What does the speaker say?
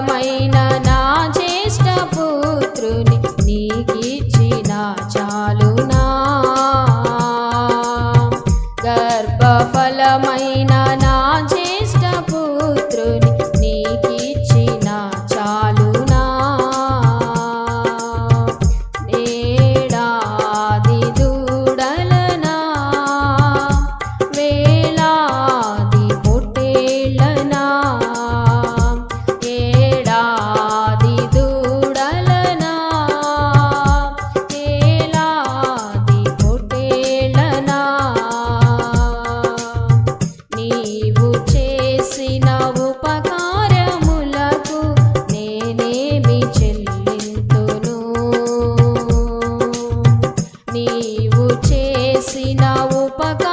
ప్రియమైన నా జ్యేష్ఠ పుత్రుని నీకిచ్చిన చాలునా. గర్భఫలమైన ತಿಳಿಸಿ ನಾವು ಉಪಕಾರ